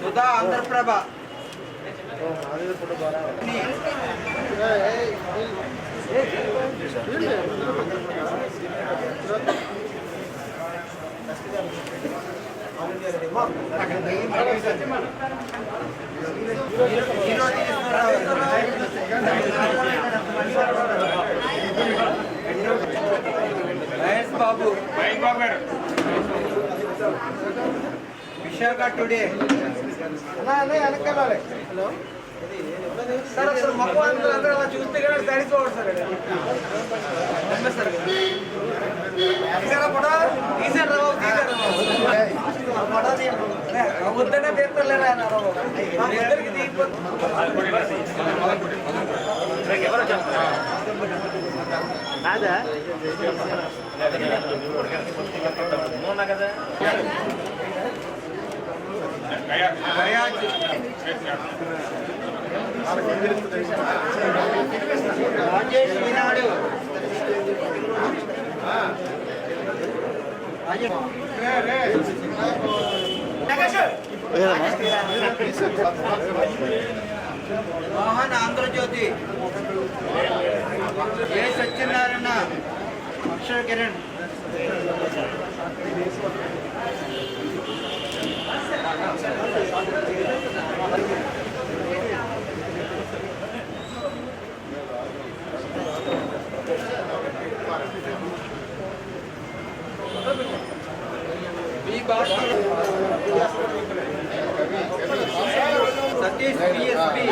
Sudha Andhraprabha Mahesh Babu. Visakha today. Sir అసలు మొక్క అందరూ అలా చూస్తే కదా తడిపోవడం సార్ సార్ తీసారు రావు తీసారు ఫోటో ముద్దనే తీస్తలేరా ఆయన రావు మా ఇద్దరికి తీయకపోతే Rajesh Mohan Andhrajyothi A Satyanarayana Akshara Kiran B Bhaskar Satish BSP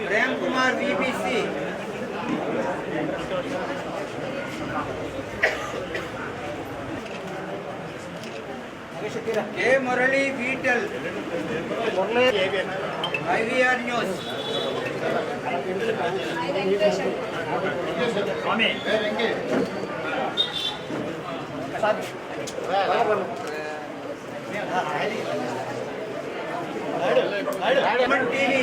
Prem Kumar BBC K Murali Beetal I V R news Swamy TV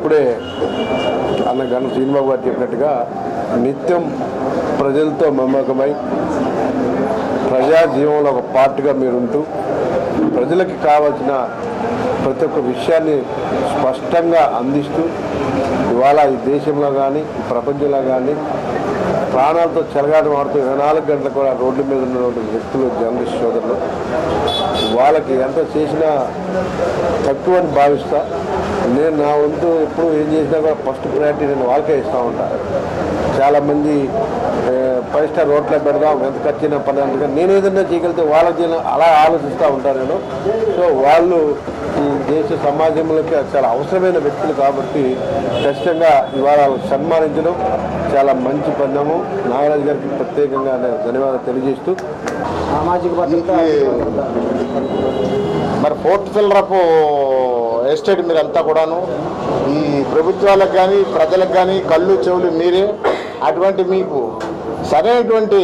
అప్పుడే అన్న గణ శ్రీనిబాబు గారు చెప్పినట్టుగా నిత్యం ప్రజలతో మమ్మకమై ప్రజా జీవంలో ఒక పార్ట్గా మీరుంటూ ప్రజలకి కావాల్సిన ప్రతి ఒక్క విషయాన్ని స్పష్టంగా అందిస్తూ ఇవాళ ఈ దేశంలో కానీ ప్రపంచంలో కానీ ప్రాణాలతో చెలగాట మారుతూ ఇరవై నాలుగు గంటలు కూడా రోడ్ల మీద ఉన్నటువంటి వ్యక్తులు జర్నలిస్ట్ సోదరులు వాళ్ళకి ఎంత చేసినా తక్కువ అని భావిస్తా నేను నా వంతు ఎప్పుడు ఏం చేసినా కూడా ఫస్ట్ ప్రయారిటీ నేను వాళ్ళకే ఇస్తూ ఉంటాను చాలామంది ఫైవ్ స్టార్ రోడ్లో పెడదాం ఎంత ఖర్చు అయినా పని అందుకే నేను ఏదైనా చేయగలిగితే వాళ్ళకి చేయను అలా ఆలోచిస్తూ ఉంటాను నేను. సో వాళ్ళు ఈ దేశ సమాజంలోకి చాలా అవసరమైన వ్యక్తులు కాబట్టి ఖచ్చితంగా ఇవాళ సన్మానించడం చాలా మంచి పరిణామం నాగరాజు గారికి ప్రత్యేకంగా ధన్యవాదాలు తెలియజేస్తూ. సామాజిక భద్రత మరి ఫోర్త్ ఫిల్లరప్ ఎస్టేట్ మీరంతా కూడాను ఈ ప్రభుత్వాలకు కానీ ప్రజలకు కానీ కళ్ళు చెవులు మీరే. అటువంటి మీకు సరైనటువంటి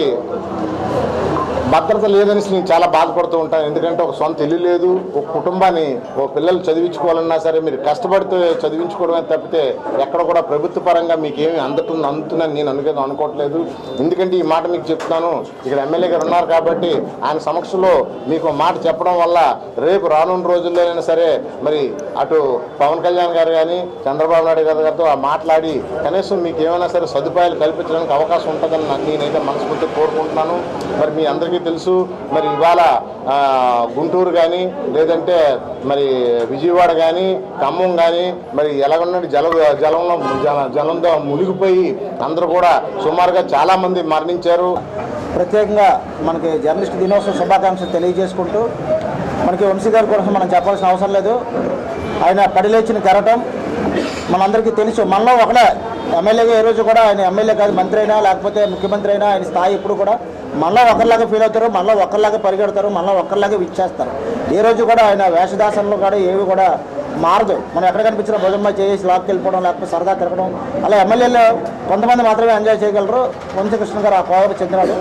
భద్రత లేదని నేను చాలా బాధపడుతూ ఉంటాను. ఎందుకంటే ఒక సొంత ఇల్లు లేదు ఒక కుటుంబాన్ని ఒక పిల్లలు చదివించుకోవాలన్నా సరే మీరు కష్టపడితే చదివించుకోవడమే తప్పితే ఎక్కడ కూడా ప్రభుత్వ పరంగా మీకు ఏమి అందుతుంది అందుతుందని నేను అనుకో అనుకోవట్లేదు. ఎందుకంటే ఈ మాట మీకు చెప్తున్నాను. ఇక్కడ ఎమ్మెల్యే గారు ఉన్నారు కాబట్టి ఆయన సమక్షంలో మీకు మాట చెప్పడం వల్ల రేపు రానున్న రోజుల్లోనైనా సరే మరి అటు పవన్ కళ్యాణ్ గారు కానీ చంద్రబాబు నాయుడు గారు గారితో మాట్లాడి కనీసం మీకు ఏమైనా సరే సదుపాయాలు కల్పించడానికి అవకాశం ఉంటుందని నేనైతే మనస్ఫూర్తి కోరుకుంటున్నాను. మరి మీ అందరికీ తెలుసు. మరి ఇవాళ గుంటూరు కానీ లేదంటే మరి విజయవాడ కానీ ఖమ్మం కానీ మరి ఎలాగొన్నది జల జలంలో జలంతో మునిగిపోయి అందరూ కూడా సుమారుగా చాలామంది మరణించారు. ప్రత్యేకంగా మనకి జర్నలిస్ట్ దినోత్సవ శుభాకాంక్షలు తెలియజేసుకుంటూ మనకి వంశీ గారి కోసం మనం చెప్పాల్సిన అవసరం లేదు. ఆయన పడిలేచిన కెరటం మనందరికీ తెలుసు. మనలో ఒకడే ఎమ్మెల్యేగా ఏ రోజు కూడా ఆయన ఎమ్మెల్యే కాదు మంత్రి అయినా లేకపోతే ముఖ్యమంత్రి అయినా ఆయన స్థాయి ఎప్పుడు కూడా మళ్ళీ ఒకరిలాగా ఫీల్ అవుతారు మళ్ళీ ఒకరిలాగా పరిగెడతారు మళ్ళీ ఒకరిలాగా విచ్చేస్తారు. ఏ రోజు కూడా ఆయన వేషదాసనలు కూడా ఏవి కూడా మారదు. మనం ఎక్కడ కనిపించిన భుజంలో చేసి లాక్కి వెళ్ళిపోవడం లేకపోతే సరదా తిరగడం అలా ఎమ్మెల్యేలు కొంతమంది మాత్రమే ఎంజాయ్ చేయగలరు. వంశకృష్ణ గారు ఆ కోవకు చెందినాడు.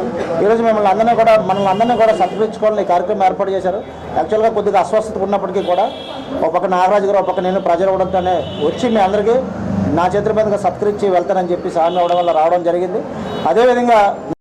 ఈరోజు మిమ్మల్ని అందరినీ కూడా మనల్ని అందరినీ కూడా సత్కరించుకోవాలని ఈ కార్యక్రమం ఏర్పాటు చేశారు. యాక్చువల్గా కొద్దిగా అస్వస్థత ఉన్నప్పటికీ కూడా ఒక పక్క నాగరాజు గారు ఒక పక్క నేను ప్రజలు ఇవ్వడంతోనే వచ్చి మీ అందరికీ నా చేతుల మీదుగా సత్కరించి వెళ్తానని చెప్పి సాయం అవడం వల్ల రావడం జరిగింది. అదేవిధంగా